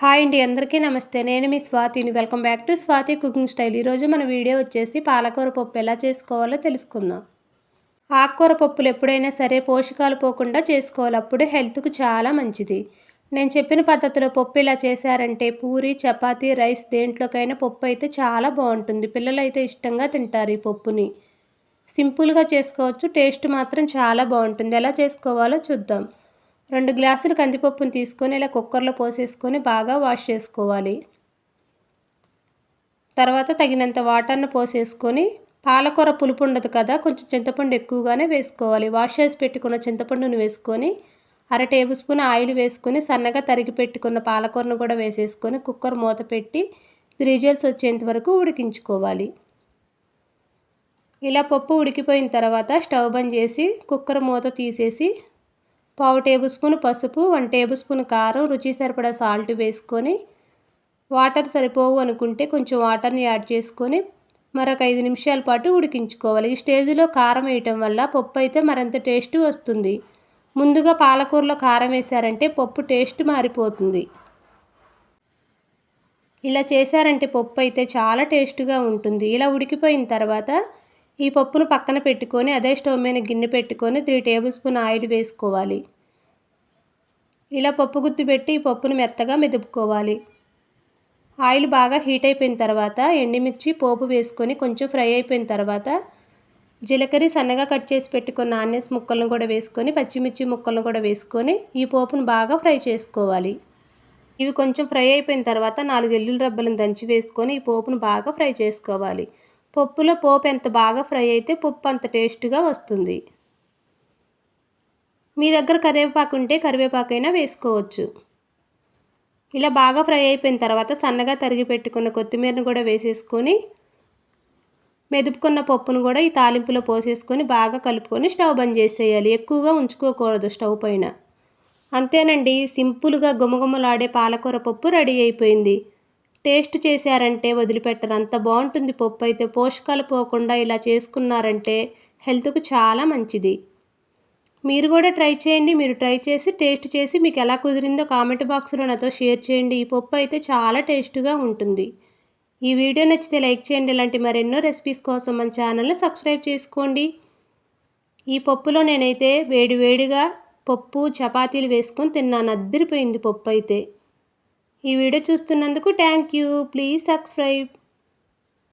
Hi అండి అందరికీ నమస్తే. నేను మీ స్వాతిని. Welcome back to Swathi cooking style. ఈరోజు మన వీడియో వచ్చేసి పాలకూర పప్పు ఎలా చేసుకోవాలో తెలుసుకుందాం. ఆకుకూర పప్పులు ఎప్పుడైనా సరే పోషకాలు పోకుండా చేసుకోవాలి. అప్పుడు హెల్త్కు చాలా మంచిది. నేను చెప్పిన పద్ధతిలో పప్పు ఇలా చేశారంటే పూరి చపాతి రైస్ దేంట్లోకైనా పప్పు అయితే చాలా బాగుంటుంది. పిల్లలు అయితే ఇష్టంగా తింటారు ఈ పప్పుని. సింపుల్గా చేసుకోవచ్చు. టేస్ట్ మాత్రం చాలా బాగుంటుంది. ఎలా చేసుకోవాలో చూద్దాం. రెండు గ్లాసులు కందిపప్పును తీసుకొని ఇలా కుక్కర్లో పోసేసుకొని బాగా వాష్ చేసుకోవాలి. తర్వాత తగినంత వాటర్ను పోసేసుకొని పాలకూర పులుపు ఉండదు కదా కొంచెం చింతపండు ఎక్కువగానే వేసుకోవాలి. వాష్ చేసి పెట్టుకున్న చింతపండును వేసుకొని అర టేబుల్ స్పూన్ ఆయిల్ వేసుకొని సన్నగా తరిగి పెట్టుకున్న పాలకూరను కూడా వేసేసుకొని కుక్కర్ మూత పెట్టి త్రీ వచ్చేంత వరకు ఉడికించుకోవాలి. ఇలా పప్పు ఉడికిపోయిన తర్వాత స్టవ్ బంద్ చేసి కుక్కర్ మూత తీసేసి పావు టేబుల్ స్పూన్ పసుపు వన్ టేబుల్ స్పూన్ కారం రుచి సరిపడా సాల్ట్ వేసుకొని వాటర్ సరిపోవు అనుకుంటే కొంచెం వాటర్ని యాడ్ చేసుకొని మరొక ఐదు నిమిషాల పాటు ఉడికించుకోవాలి. ఈ స్టేజ్లో కారం వేయటం వల్ల పప్పు అయితే మరింత టేస్ట్ వస్తుంది. ముందుగా పాలకూరలో కారం వేశారంటే పప్పు టేస్ట్ మారిపోతుంది. ఇలా చేశారంటే పప్పు అయితే చాలా టేస్ట్గా ఉంటుంది. ఇలా ఉడికిపోయిన తర్వాత ఈ పప్పును పక్కన పెట్టుకొని అదే స్టవ్ మీద గిన్నె పెట్టుకొని త్రీ టేబుల్ స్పూన్ ఆయిల్ వేసుకోవాలి. ఇలా పప్పు గుత్తి పెట్టి ఈ పప్పును మెత్తగా మెదుపుకోవాలి. ఆయిల్ బాగా హీట్ అయిపోయిన తర్వాత ఎండుమిర్చి పోపు వేసుకొని కొంచెం ఫ్రై అయిపోయిన తర్వాత జీలకర్ర సన్నగా కట్ చేసి పెట్టుకున్న ఆనియన్స్ ముక్కలను కూడా వేసుకొని పచ్చిమిర్చి ముక్కలను కూడా వేసుకొని ఈ పోపును బాగా ఫ్రై చేసుకోవాలి. ఇవి కొంచెం ఫ్రై అయిపోయిన తర్వాత నాలుగు ఎల్లుల్లి రబ్బలను దంచి వేసుకొని ఈ పోపును బాగా ఫ్రై చేసుకోవాలి. పప్పులో పోపు ఎంత బాగా ఫ్రై అయితే పప్పు అంత టేస్ట్గా వస్తుంది. మీ దగ్గర కరివేపాకు ఉంటే కరివేపాకు అయినా వేసుకోవచ్చు. ఇలా బాగా ఫ్రై అయిపోయిన తర్వాత సన్నగా తరిగి పెట్టుకున్న కొత్తిమీరను కూడా వేసేసుకొని మెదుపుకున్న పప్పును కూడా ఈ తాలింపులో పోసేసుకొని బాగా కలుపుకొని స్టవ్ బంద్ చేసేయాలి. ఎక్కువగా ఉంచుకోకూడదు స్టవ్ పైన. అంతేనండి సింపుల్గా గుమగుమలాడే పాలకూర పప్పు రెడీ అయిపోయింది. టేస్ట్ చేశారంటే వదిలిపెట్టరు. అంత బాగుంటుంది పప్పు అయితే. పోషకాలు పోకుండా ఇలా చేసుకున్నారంటే హెల్త్కు చాలా మంచిది. మీరు కూడా ట్రై చేయండి. మీరు ట్రై చేసి టేస్ట్ చేసి మీకు ఎలా కుదిరిందో కామెంట్ బాక్స్లో నాతో షేర్ చేయండి. ఈ పప్పు అయితే చాలా టేస్ట్గా ఉంటుంది. ఈ వీడియో నచ్చితే లైక్ చేయండి. ఇలాంటి మరెన్నో రెసిపీస్ కోసం మన ఛానల్ని సబ్స్క్రైబ్ చేసుకోండి. ఈ పప్పులో నేనైతే వేడి వేడిగా పప్పు చపాతీలు వేసుకొని తిన్నాను. అద్దరిపోయింది పప్పు అయితే. ఈ వీడియో చూస్తున్నందుకు థ్యాంక్ యూ. Please subscribe.